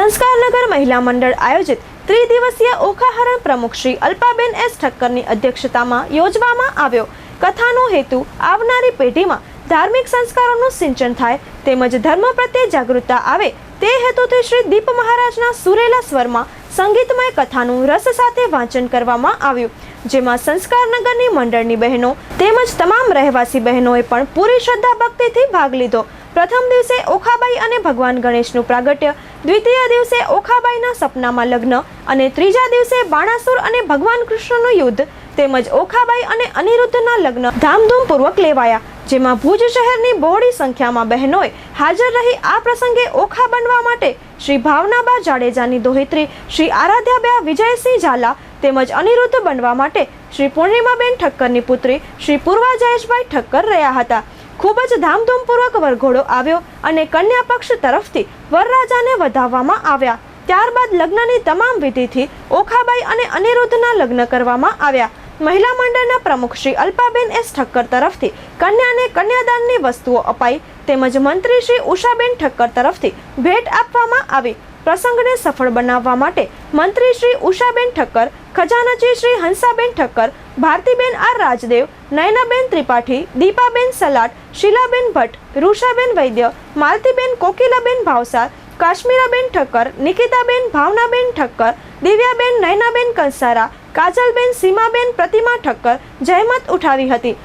સંસ્કારનગર મહિલા મંડળ આયોજિત ત્રિદિવસીય ઓખાહરણ પ્રમુખ શ્રી અલ્પાબેન એસ ઠક્કરની અધ્યક્ષતામાં યોજવામાં આવ્યો. કથાનો હેતુ આવનારી પેઢીમાં ધાર્મિક સંસ્કારોનું સિંચન થાય તેમજ ધર્મ પ્રત્યે જાગૃતતા આવે તે હેતુથી શ્રી દીપ મહારાજના સુરેલા સ્વરમાં સંગીતમય કથાનું રસ સાથે વાંચન કરવામાં આવ્યું, જેમાં સંસ્કારનગરની મંડળની બહેનો તેમજ તમામ રહેવાસી બહેનોએ પણ પૂરી શ્રદ્ધા ભક્તિથી ભાગ લીધો. પ્રથમ દિવસે ઓખાબાઈ અને ભગવાન ગણેશનું પ્રાગટ્ય દ્વિતીય દિવસે ઓખાબાઈના સપનામાં લગ્ન અને ત્રીજા દિવસે બાણાસુર અને ભગવાન કૃષ્ણનું યુદ્ધ તેમજ ઓખાબાઈ અને અનિરુદ્ધના લગ્ન ધામધૂમપૂર્વક લેવાયા, જેમાં ભુજ શહેરની બહોળી સંખ્યામાં બહેનોએ હાજર રહી આ પ્રસંગે ઓખા બનવા માટે શ્રી ભાવનાબા જાડેજાની દોહિત્રી, શ્રી આરાધ્યાબા વિજયસિંહ ઝાલા તેમજ અનિરુદ્ધ બનવા માટે શ્રી પૂર્ણિમાબેન ઠક્કરની પુત્રી, શ્રી પૂર્વા જયેશભાઈ ઠક્કર રહ્યા હતા. ખૂબ જ ધામધૂમપૂર્વક વરઘોડો આવ્યો અને કન્યા પક્ષ તરફથી વરરાજાને વધાવવામાં આવ્યા. ત્યારબાદ લગ્નની તમામ વિધિથી ઓખાબાઈ અને અનિરુદ્ધના લગ્ન કરવામાં આવ્યા. મહિલા મંડળના પ્રમુખ શ્રી અલ્પાબેન એસ ઠક્કર તરફથી કન્યાને કન્યાદાનની વસ્તુઓ અપાઈ. તેમજ મંત્રી શ્રી ઉષાબેન ઠક્કર તરફથી ભેટ આપવામાં આવી. પ્રસંગને સફળ બનાવવા માટે મંત્રી શ્રી ઉષાબેન ઠક્કર, ખજાનચી શ્રી હંસાબેન ઠક્કર, ભારતીબેન આર રાજદેવ, નયનાબેન ત્રિપાઠી, દીપાબેન સલાટ, શીલાબેન ભટ્ટ, રૂષાબેન વૈદ્ય, માલતીબેન કોકિલાબેન ભાવસાર, કાશ્મીરાબેન ઠક્કર, નિકિતાબેન ભાવનાબેન ઠક્કર, દિવ્યાબેન નયનાબેન કંસારા, કાજલબેન સીમાબેન પ્રતિમા ઠક્કર જહેમત ઉઠાવી હતી.